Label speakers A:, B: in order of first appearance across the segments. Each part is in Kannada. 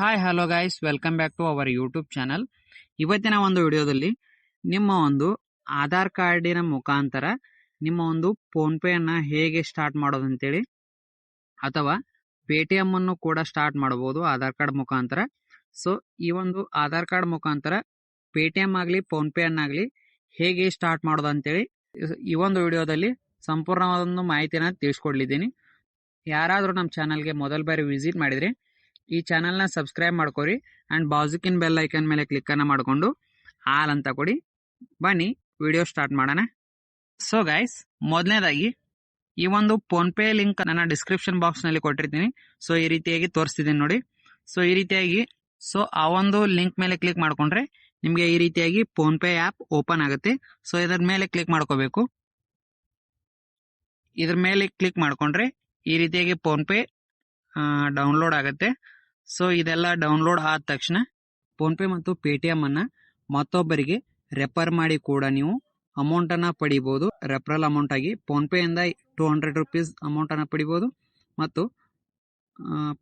A: Hi hello guys welcome back to our YouTube channel ಇವತ್ತಿನ ಒಂದು ವಿಡಿಯೋದಲ್ಲಿ ನಿಮ್ಮ ಒಂದು ಆಧಾರ್ ಕಾರ್ಡಿನ ಮುಖಾಂತರ ನಿಮ್ಮ ಒಂದು ಫೋನ್ ಪೇಯನ್ನು ಹೇಗೆ ಸ್ಟಾರ್ಟ್ ಮಾಡೋದು ಅಂತೇಳಿ ಅಥವಾ ಪೇ ಟಿ ಕೂಡ ಸ್ಟಾರ್ಟ್ ಮಾಡಬಹುದು ಆಧಾರ್ ಕಾರ್ಡ್ ಮುಖಾಂತರ. ಸೊ ಈ ಒಂದು ಆಧಾರ್ ಕಾರ್ಡ್ ಮುಖಾಂತರ ಪೇ ಟಿ ಎಂ ಆಗಲಿ, ಫೋನ್ ಪೇ ಅನ್ನಾಗಲಿ ಹೇಗೆ ಸ್ಟಾರ್ಟ್ ಮಾಡೋದು ಅಂತೇಳಿ ಈ ಒಂದು ವಿಡಿಯೋದಲ್ಲಿ ಸಂಪೂರ್ಣವಾದ ಒಂದು ಮಾಹಿತಿಯನ್ನು ತಿಳಿಸ್ಕೊಡ್ಲಿದ್ದೀನಿ. ಯಾರಾದರೂ ನಮ್ಮ ಚಾನಲ್ಗೆ ಮೊದಲ ಬಾರಿ ವಿಸಿಟ್ ಮಾಡಿದರೆ ಈ ಚಾನಲ್ನ ಸಬ್ಸ್ಕ್ರೈಬ್ ಮಾಡ್ಕೊರಿ ಆ್ಯಂಡ್ ಬಾಜುಕಿನ ಬೆಲ್ ಐಕನ್ ಮೇಲೆ ಕ್ಲಿಕ್ಕನ್ನು ಮಾಡಿಕೊಂಡು ಆಲ್ ಅಂತ ಕೊಡಿ. ಬನ್ನಿ ವಿಡಿಯೋ ಸ್ಟಾರ್ಟ್ ಮಾಡೋಣ. ಸೊ ಗೈಸ್ ಮೊದಲನೇದಾಗಿ ಈ ಒಂದು ಫೋನ್ಪೇ ಲಿಂಕ್ ನನ್ನ ಡಿಸ್ಕ್ರಿಪ್ಷನ್ ಬಾಕ್ಸ್ನಲ್ಲಿ ಕೊಟ್ಟಿರ್ತೀನಿ. ಸೊ ಈ ರೀತಿಯಾಗಿ ತೋರಿಸ್ತಿದ್ದೀನಿ ನೋಡಿ. ಸೊ ಈ ರೀತಿಯಾಗಿ ಸೊ ಆ ಒಂದು ಲಿಂಕ್ ಮೇಲೆ ಕ್ಲಿಕ್ ಮಾಡಿಕೊಂಡ್ರೆ ನಿಮಗೆ ಈ ರೀತಿಯಾಗಿ ಫೋನ್ಪೇ ಆ್ಯಪ್ ಓಪನ್ ಆಗುತ್ತೆ. ಸೊ ಇದರ ಮೇಲೆ ಕ್ಲಿಕ್ ಮಾಡ್ಕೋಬೇಕು. ಇದ್ರ ಮೇಲೆ ಕ್ಲಿಕ್ ಮಾಡಿಕೊಂಡ್ರೆ ಈ ರೀತಿಯಾಗಿ ಫೋನ್ಪೇ ಡೌನ್ಲೋಡ್ ಆಗುತ್ತೆ. ಸೊ ಇದೆಲ್ಲ ಡೌನ್ಲೋಡ್ ಆದ ತಕ್ಷಣ ಫೋನ್ಪೇ ಮತ್ತು ಪೇ ಟಿ ಎಂ ಅನ್ನು ಮತ್ತೊಬ್ಬರಿಗೆ ರೆಫರ್ ಮಾಡಿ ಕೂಡ ನೀವು ಅಮೌಂಟನ್ನು ಪಡಿಬೋದು. ರೆಫರಲ್ ಅಮೌಂಟ್ ಆಗಿ ಫೋನ್ಪೇಯಿಂದ ಟೂ ಹಂಡ್ರೆಡ್ ರುಪೀಸ್ ಅಮೌಂಟನ್ನು ಪಡಿಬೋದು. ಮತ್ತು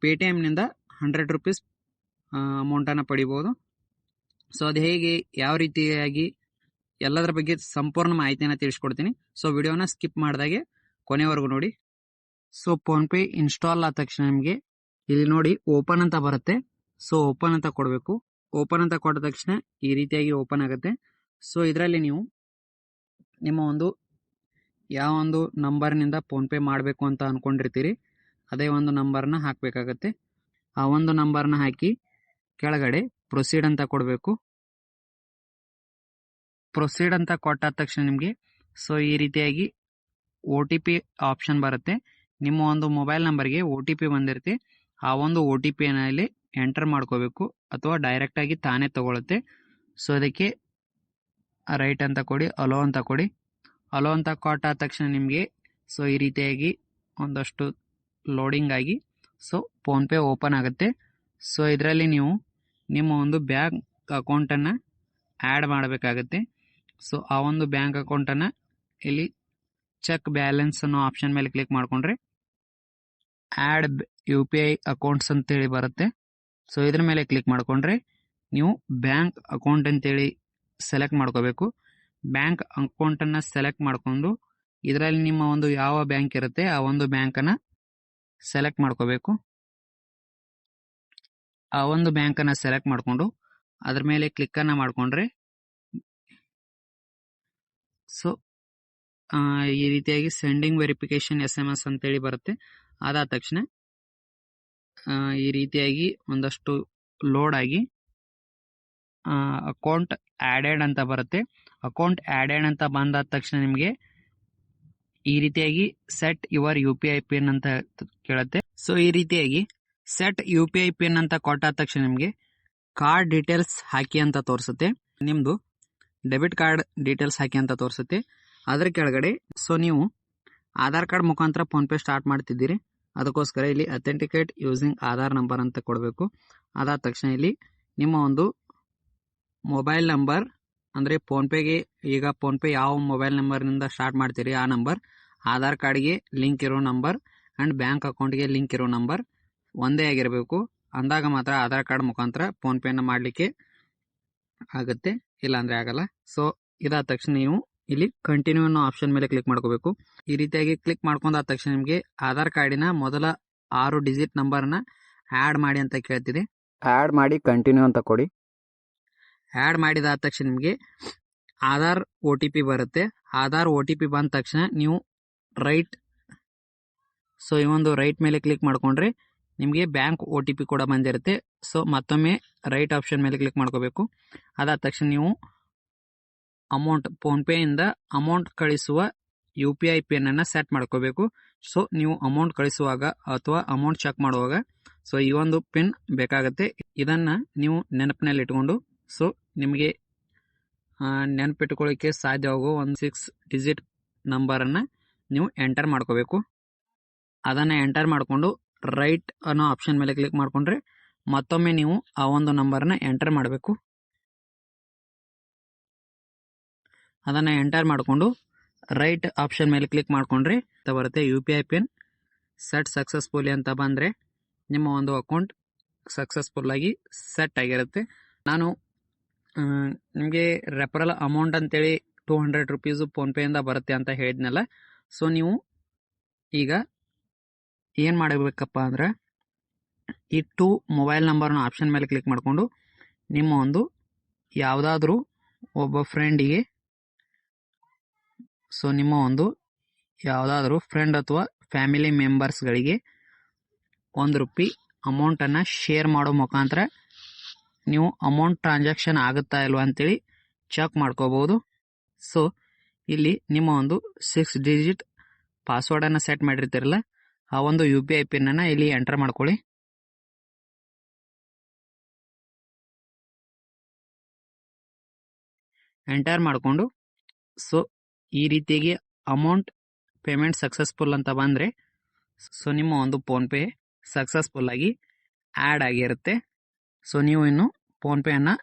A: ಪೇ ನಿಂದ ಎಮ್ನಿಂದ ಹಂಡ್ರೆಡ್ ರುಪೀಸ್ ಅಮೌಂಟನ್ನು ಪಡಿಬೋದು. ಸೊ ಅದು ಹೇಗೆ, ಯಾವ ರೀತಿಯಾಗಿ, ಎಲ್ಲದರ ಬಗ್ಗೆ ಸಂಪೂರ್ಣ ಮಾಹಿತಿಯನ್ನು ತಿಳಿಸ್ಕೊಡ್ತೀನಿ. ಸೊ ವಿಡಿಯೋನ ಸ್ಕಿಪ್ ಮಾಡಿದಾಗೆ ಕೊನೆವರೆಗೂ ನೋಡಿ. ಸೊ ಫೋನ್ಪೇ ಇನ್ಸ್ಟಾಲ್ ಆದ ತಕ್ಷಣ ನಿಮಗೆ ಇಲ್ಲಿ ನೋಡಿ ಓಪನ್ ಅಂತ ಬರುತ್ತೆ. ಸೊ ಓಪನ್ ಅಂತ ಕೊಡಬೇಕು. ಓಪನ್ ಅಂತ ಕೊಟ್ಟ ತಕ್ಷಣ ಈ ರೀತಿಯಾಗಿ ಓಪನ್ ಆಗುತ್ತೆ. ಸೊ ಇದರಲ್ಲಿ ನೀವು ನಿಮ್ಮ ಒಂದು ಯಾವ ಒಂದು ನಂಬರ್ನಿಂದ ಫೋನ್ಪೇ ಮಾಡಬೇಕು ಅಂತ ಅಂದ್ಕೊಂಡಿರ್ತೀರಿ ಅದೇ ಒಂದು ನಂಬರ್ನ ಹಾಕಬೇಕಾಗತ್ತೆ. ಆ ಒಂದು ನಂಬರ್ನ ಹಾಕಿ ಕೆಳಗಡೆ ಪ್ರೊಸೀಡ್ ಅಂತ ಕೊಡಬೇಕು. ಪ್ರೊಸೀಡ್ ಅಂತ ಕೊಟ್ಟಾದ ತಕ್ಷಣ ನಿಮಗೆ ಸೊ ಈ ರೀತಿಯಾಗಿ ಓ ಟಿ ಪಿ ಆಪ್ಷನ್ ಬರುತ್ತೆ. ನಿಮ್ಮ ಒಂದು ಮೊಬೈಲ್ ನಂಬರ್ಗೆ ಒ ಟಿ ಪಿ ಬಂದಿರುತ್ತೆ. ಆ ಒಂದು ಒ ಟಿ ಪಿನಲ್ಲಿ ಎಂಟರ್ ಮಾಡ್ಕೋಬೇಕು ಅಥವಾ ಡೈರೆಕ್ಟಾಗಿ ತಾನೇ ತಗೊಳುತ್ತೆ. ಸೊ ಅದಕ್ಕೆ ರೈಟ್ ಅಂತ ಕೊಡಿ ಅಲೋ ಅಂತ ಕೊಡಿ. ಅಲೋ ಅಂತ ಕೊಟ್ಟಾದ ತಕ್ಷಣ ನಿಮಗೆ ಸೊ ಈ ರೀತಿಯಾಗಿ ಒಂದಷ್ಟು ಲೋಡಿಂಗ್ ಆಗಿ ಸೊ ಫೋನ್ಪೇ ಓಪನ್ ಆಗುತ್ತೆ. ಸೊ ಇದರಲ್ಲಿ ನೀವು ನಿಮ್ಮ ಒಂದು ಬ್ಯಾಂಕ್ ಅಕೌಂಟನ್ನು ಆ್ಯಡ್ ಮಾಡಬೇಕಾಗತ್ತೆ. ಸೊ ಆ ಒಂದು ಬ್ಯಾಂಕ್ ಅಕೌಂಟನ್ನು ಇಲ್ಲಿ ಚೆಕ್ ಬ್ಯಾಲೆನ್ಸ್ ಅನ್ನೋ ಆಪ್ಷನ್ ಮೇಲೆ ಕ್ಲಿಕ್ ಮಾಡಿಕೊಂಡ್ರೆ add U P I accounts ಅಂತೇಳಿ ಬರುತ್ತೆ. ಸೊ ಇದ್ರ ಮೇಲೆ ಕ್ಲಿಕ್ ಮಾಡಿಕೊಂಡ್ರೆ ನೀವು ಬ್ಯಾಂಕ್ ಅಕೌಂಟ್ ಅಂತೇಳಿ ಸೆಲೆಕ್ಟ್ ಮಾಡ್ಕೋಬೇಕು. ಬ್ಯಾಂಕ್ ಅಕೌಂಟನ್ನು ಸೆಲೆಕ್ಟ್ ಮಾಡಿಕೊಂಡು ಇದರಲ್ಲಿ ನಿಮ್ಮ ಒಂದು ಯಾವ ಬ್ಯಾಂಕ್ ಇರುತ್ತೆ ಆ ಒಂದು ಬ್ಯಾಂಕನ್ನು ಸೆಲೆಕ್ಟ್ ಮಾಡ್ಕೋಬೇಕು. ಆ ಒಂದು ಬ್ಯಾಂಕನ್ನು ಸೆಲೆಕ್ಟ್ ಮಾಡಿಕೊಂಡು ಅದ್ರ ಮೇಲೆ ಕ್ಲಿಕ್ಕನ್ನು ಮಾಡಿಕೊಂಡ್ರೆ ಸೊ ಈ ರೀತಿಯಾಗಿ sending verification S M S ಅಂತೇಳಿ ಬರುತ್ತೆ. ಅದಾದ ತಕ್ಷಣ ಈ ರೀತಿಯಾಗಿ ಒಂದಷ್ಟು ಲೋಡ್ ಆಗಿ ಅಕೌಂಟ್ ಆ್ಯಡೆಡ್ ಅಂತ ಬರುತ್ತೆ. ಅಕೌಂಟ್ ಆ್ಯಡೆಡ್ ಅಂತ ಬಂದಾದ ತಕ್ಷಣ ನಿಮಗೆ ಈ ರೀತಿಯಾಗಿ set your U P I pin ಅಂತ ಕೇಳುತ್ತೆ. ಸೊ ಈ ರೀತಿಯಾಗಿ set U P I pin ಅಂತ ಕೊಟ್ಟಾದ ತಕ್ಷಣ ನಿಮಗೆ ಕಾರ್ಡ್ ಡೀಟೇಲ್ಸ್ ಹಾಕಿ ಅಂತ ತೋರಿಸುತ್ತೆ. ನಿಮ್ಮದು ಡೆಬಿಟ್ ಕಾರ್ಡ್ ಡೀಟೇಲ್ಸ್ ಹಾಕಿ ಅಂತ ತೋರಿಸುತ್ತೆ. ಅದರ ಕೆಳಗಡೆ ಸೊ ನೀವು ಆಧಾರ್ ಕಾರ್ಡ್ ಮುಖಾಂತರ ಫೋನ್ಪೇ ಸ್ಟಾರ್ಟ್ ಮಾಡ್ತಿದ್ದೀರಿ. ಅದಕ್ಕೋಸ್ಕರ ಇಲ್ಲಿ ಅಥೆಂಟಿಕೇಟ್ ಯೂಸಿಂಗ್ ಆಧಾರ್ ನಂಬರ್ ಅಂತ ಕೊಡಬೇಕು. ಅದಾದ ತಕ್ಷಣ ಇಲ್ಲಿ ನಿಮ್ಮ ಒಂದು ಮೊಬೈಲ್ ನಂಬರ್ ಅಂದರೆ ಫೋನ್ಪೇಗೆ ಈಗ ಫೋನ್ಪೇ ಯಾವ ಮೊಬೈಲ್ ನಂಬರ್ನಿಂದ ಸ್ಟಾರ್ಟ್ ಮಾಡ್ತೀರಿ ಆ ನಂಬರ್ ಆಧಾರ್ ಕಾರ್ಡ್ಗೆ ಲಿಂಕ್ ಇರೋ ನಂಬರ್ ಆ್ಯಂಡ್ ಬ್ಯಾಂಕ್ ಅಕೌಂಟ್ಗೆ ಲಿಂಕ್ ಇರೋ ನಂಬರ್ ಒಂದೇ ಆಗಿರಬೇಕು. ಅಂದಾಗ ಮಾತ್ರ ಆಧಾರ್ ಕಾರ್ಡ್ ಮುಖಾಂತರ ಫೋನ್ಪೇನ ಮಾಡಲಿಕ್ಕೆ ಆಗುತ್ತೆ. ಇಲ್ಲಾಂದರೆ ಆಗಲ್ಲ. ಸೊ ಇದಾದ ತಕ್ಷಣ ನೀವು ಇಲ್ಲಿ ಕಂಟಿನ್ಯೂ ಅನ್ನೋ ಆಪ್ಷನ್ ಮೇಲೆ ಕ್ಲಿಕ್ ಮಾಡ್ಕೋಬೇಕು. ಈ ರೀತಿಯಾಗಿ ಕ್ಲಿಕ್ ಮಾಡ್ಕೊಂಡಾದ ತಕ್ಷಣ ನಿಮಗೆ ಆಧಾರ್ ಕಾರ್ಡಿನ ಮೊದಲ ಆರು ಡಿಜಿಟ್ ನಂಬರ್ನ ಆ್ಯಡ್ ಮಾಡಿ ಅಂತ ಕೇಳ್ತಿದೆ ಆ್ಯಡ್ ಮಾಡಿ ಕಂಟಿನ್ಯೂ ಅಂತ ಕೊಡಿ. ಆ್ಯಡ್ ಮಾಡಿದಾದ ತಕ್ಷಣ ನಿಮಗೆ ಆಧಾರ್ ಒ ಟಿ ಪಿ ಬರುತ್ತೆ. ಆಧಾರ್ ಒ ಟಿ ಪಿ ಬಂದ ತಕ್ಷಣ ನೀವು ರೈಟ್ ಸೊ ಈ ಒಂದು ರೈಟ್ ಮೇಲೆ ಕ್ಲಿಕ್ ಮಾಡಿಕೊಂಡ್ರೆ ನಿಮಗೆ ಬ್ಯಾಂಕ್ ಒ ಟಿ ಪಿ ಕೂಡ ಬಂದಿರುತ್ತೆ. ಸೊ ಮತ್ತೊಮ್ಮೆ ರೈಟ್ ಆಪ್ಷನ್ ಮೇಲೆ ಕ್ಲಿಕ್ ಮಾಡ್ಕೋಬೇಕು. ಅದಾದ ತಕ್ಷಣ ನೀವು ಅಮೌಂಟ್ ಫೋನ್ಪೇಯಿಂದ ಅಮೌಂಟ್ ಕಳಿಸುವ ಯು ಪಿ ಐ ಪಿನ್ನನ್ನು ಸೆಟ್ ಮಾಡ್ಕೋಬೇಕು. ಸೊ ನೀವು ಅಮೌಂಟ್ ಕಳಿಸುವಾಗ ಅಥವಾ ಅಮೌಂಟ್ ಚೆಕ್ ಮಾಡುವಾಗ ಸೊ ಈ ಒಂದು ಪಿನ್ ಬೇಕಾಗುತ್ತೆ. ಇದನ್ನು ನೀವು ನೆನಪಿನಲ್ಲಿ ಇಟ್ಕೊಂಡು ಸೊ ನಿಮಗೆ ನೆನಪಿಟ್ಕೊಳ್ಳಿಕ್ಕೆ ಸಾಧ್ಯವಾಗುವ ಒಂದು ಸಿಕ್ಸ್ ಡಿಜಿಟ್ ನಂಬರನ್ನು ನೀವು ಎಂಟರ್ ಮಾಡ್ಕೋಬೇಕು. ಅದನ್ನು ಎಂಟರ್ ಮಾಡಿಕೊಂಡು ರೈಟ್ ಅನ್ನೋ ಆಪ್ಷನ್ ಮೇಲೆ ಕ್ಲಿಕ್ ಮಾಡಿಕೊಂಡ್ರೆ ಮತ್ತೊಮ್ಮೆ ನೀವು ಆ ಒಂದು ನಂಬರನ್ನ ಎಂಟರ್ ಮಾಡಬೇಕು. ಅದನ್ನು ಎಂಟರ್ ಮಾಡಿಕೊಂಡು ರೈಟ್ ಆಪ್ಷನ್ ಮೇಲೆ ಕ್ಲಿಕ್ ಮಾಡಿಕೊಂಡ್ರೆ ಬರುತ್ತೆ U P I pin set successfully ಅಂತ ಬಂದರೆ ನಿಮ್ಮ ಒಂದು ಅಕೌಂಟ್ ಸಕ್ಸಸ್ಫುಲ್ಲಾಗಿ ಸೆಟ್ ಆಗಿರುತ್ತೆ. ನಾನು ನಿಮಗೆ ರೆಫರಲ್ ಅಮೌಂಟ್ ಅಂತೇಳಿ ಟೂ ಹಂಡ್ರೆಡ್ ರುಪೀಸು ಫೋನ್ಪೇಯಿಂದ ಬರುತ್ತೆ ಅಂತ ಹೇಳಿದ್ನಲ್ಲ ಸೊ ನೀವು ಈಗ ಏನು ಮಾಡಬೇಕಪ್ಪ ಅಂದರೆ ಈ ಟೂ ಮೊಬೈಲ್ ನಂಬರ್ನ ಆಪ್ಷನ್ ಮೇಲೆ ಕ್ಲಿಕ್ ಮಾಡಿಕೊಂಡು ನಿಮ್ಮ ಒಂದು ಯಾವುದಾದ್ರೂ ಒಬ್ಬ ಫ್ರೆಂಡಿಗೆ ಸೊ ನಿಮ್ಮ ಒಂದು ಯಾವುದಾದ್ರೂ ಫ್ರೆಂಡ್ ಅಥವಾ ಫ್ಯಾಮಿಲಿ ಮೆಂಬರ್ಸ್ಗಳಿಗೆ ಒಂದು ರೂಪಿ ಅಮೌಂಟನ್ನು ಶೇರ್ ಮಾಡೋ ಮುಖಾಂತರ ನೀವು ಅಮೌಂಟ್ ಟ್ರಾನ್ಸಾಕ್ಷನ್ ಆಗುತ್ತಾ ಇಲ್ವಾ ಅಂತೇಳಿ ಚೆಕ್ ಮಾಡ್ಕೋಬೋದು. ಸೊ ಇಲ್ಲಿ ನಿಮ್ಮ ಒಂದು ಸಿಕ್ಸ್ ಡಿಜಿಟ್ ಪಾಸ್ವರ್ಡನ್ನು ಸೆಟ್ ಮಾಡಿರ್ತೀರಲ್ಲ, ಆ ಒಂದು ಯು ಪಿ ಐ ಪಿನ್ನನ್ನು ಇಲ್ಲಿ ಎಂಟರ್ ಮಾಡ್ಕೊಳ್ಳಿ. ಎಂಟರ್ ಮಾಡಿಕೊಂಡು ಸೊ ಈ ರೀತಿಯಾಗಿ ಅಮೌಂಟ್ ಪೇಮೆಂಟ್ ಸಕ್ಸಸ್ಫುಲ್ ಅಂತ ಬಂದರೆ ಸೊ ನಿಮ್ಮ ಒಂದು ಫೋನ್ಪೇ ಸಕ್ಸಸ್ಫುಲ್ಲಾಗಿ ಆ್ಯಡ್ ಆಗಿರುತ್ತೆ. ಸೊ ನೀವು ಇನ್ನು ಫೋನ್ಪೇಯನ್ನು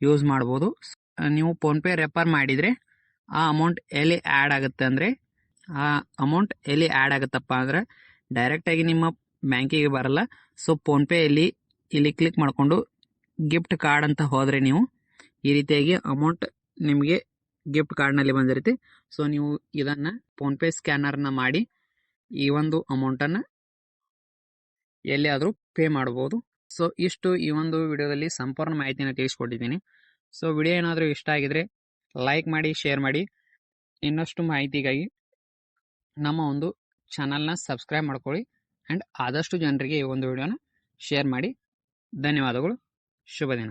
A: ಯೂಸ್ ಮಾಡ್ಬೋದು. ನೀವು ಫೋನ್ಪೇ ರೆಫರ್ ಮಾಡಿದರೆ ಆ ಅಮೌಂಟ್ ಎಲ್ಲಿ ಆ್ಯಡ್ ಆಗುತ್ತೆ ಅಂದರೆ, ಆ ಅಮೌಂಟ್ ಎಲ್ಲಿ ಆ್ಯಡ್ ಆಗುತ್ತಪ್ಪ ಅಂದರೆ ಡೈರೆಕ್ಟಾಗಿ ನಿಮ್ಮ ಬ್ಯಾಂಕಿಗೆ ಬರಲ್ಲ. ಸೊ ಫೋನ್ಪೇಯಲ್ಲಿ ಇಲ್ಲಿ ಕ್ಲಿಕ್ ಮಾಡಿಕೊಂಡು ಗಿಫ್ಟ್ ಕಾರ್ಡ್ ಅಂತ ಹೋದರೆ ನೀವು ಈ ರೀತಿಯಾಗಿ ಅಮೌಂಟ್ ನಿಮಗೆ ಗಿಫ್ಟ್ ಕಾರ್ಡ್ನಲ್ಲಿ ಬಂದಿರುತ್ತೆ. ಸೊ ನೀವು ಇದನ್ನು ಫೋನ್ಪೇ ಸ್ಕ್ಯಾನರ್ನ ಮಾಡಿ, ಈ ಒಂದು ಅಮೌಂಟನ್ನು ಎಲ್ಲಿಯಾದರೂ ಪೇ ಮಾಡ್ಬೋದು. ಸೊ ಇಷ್ಟು ಈ ಒಂದು ವಿಡಿಯೋದಲ್ಲಿ ಸಂಪೂರ್ಣ ಮಾಹಿತಿನ ತಿಳಿಸ್ಕೊಟ್ಟಿದ್ದೀನಿ. ಸೊ ವಿಡಿಯೋ ಏನಾದರೂ ಇಷ್ಟ ಆಗಿದರೆ ಲೈಕ್ ಮಾಡಿ ಶೇರ್ ಮಾಡಿ. ಇನ್ನಷ್ಟು ಮಾಹಿತಿಗಾಗಿ ನಮ್ಮ ಒಂದು ಚಾನಲ್ನ ಸಬ್ಸ್ಕ್ರೈಬ್ ಮಾಡ್ಕೊಳ್ಳಿ ಆ್ಯಂಡ್ ಆದಷ್ಟು ಜನರಿಗೆ ಈ ಒಂದು ವಿಡಿಯೋನ ಶೇರ್ ಮಾಡಿ. ಧನ್ಯವಾದಗಳು. ಶುಭ ದಿನ.